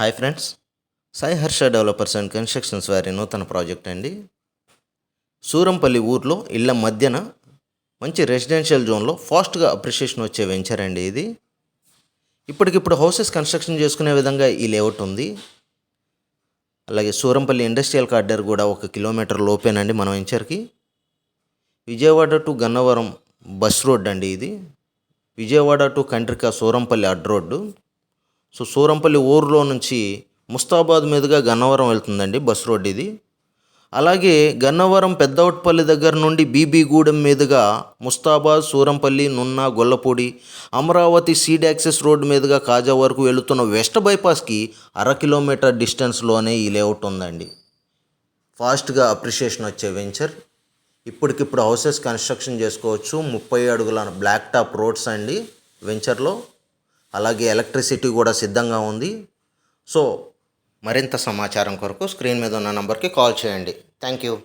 Hi friends. Sai Harsha developers and constructions వారి నూతన project అండి. సూరంపల్లి ఊర్లో ఇళ్ళ మధ్యన మంచి రెసిడెన్షియల్ జోన్లో ఫాస్ట్గా అప్రిషియేషన్ వచ్చే వెంచర్ అండి ఇది. ఇప్పటికిప్పుడు హౌసెస్ కన్స్ట్రక్షన్ చేసుకునే విధంగా ఈ లేఅవుట్ ఉంది. అలాగే సూరంపల్లి ఇండస్ట్రియల్ కార్డర్ కూడా ఒక కిలోమీటర్ లోపేనండి మన వెంచర్కి. Vijayawada to Gannavaram bus road అండి ఇది. విజయవాడ టు కంట్రిక సూరంపల్లి అడ్ రోడ్డు సో సూరంపల్లి ఊర్లో నుంచి ముస్తాబాద్ మీదుగా గన్నవరం వెళ్తుందండి బస్ రోడ్ ఇది. అలాగే గన్నవరం పెద్దవట్పల్లి దగ్గర నుండి బీబీగూడెం మీదుగా Mustabad Surampalli Nunna Gollapudi Amaravati seed access road మీదుగా కాజా వరకు వెళుతున్న వెస్ట్ బైపాస్కి అర కిలోమీటర్ డిస్టెన్స్లోనే ఈ లేఅవుట్ ఉందండి. ఫాస్ట్గా అప్రిషియేషన్ వచ్చే వెంచర్. ఇప్పటికిప్పుడు హౌసెస్ కన్స్ట్రక్షన్ చేసుకోవచ్చు. ముప్పై అడుగుల బ్లాక్ టాప్ రోడ్స్ అండి వెంచర్లో. అలాగే ఎలక్ట్రిసిటీ కూడా సిద్ధంగా ఉంది. సో మరింత సమాచారం కొరకు స్క్రీన్ మీద ఉన్న నంబర్కి కాల్ చేయండి. Thank you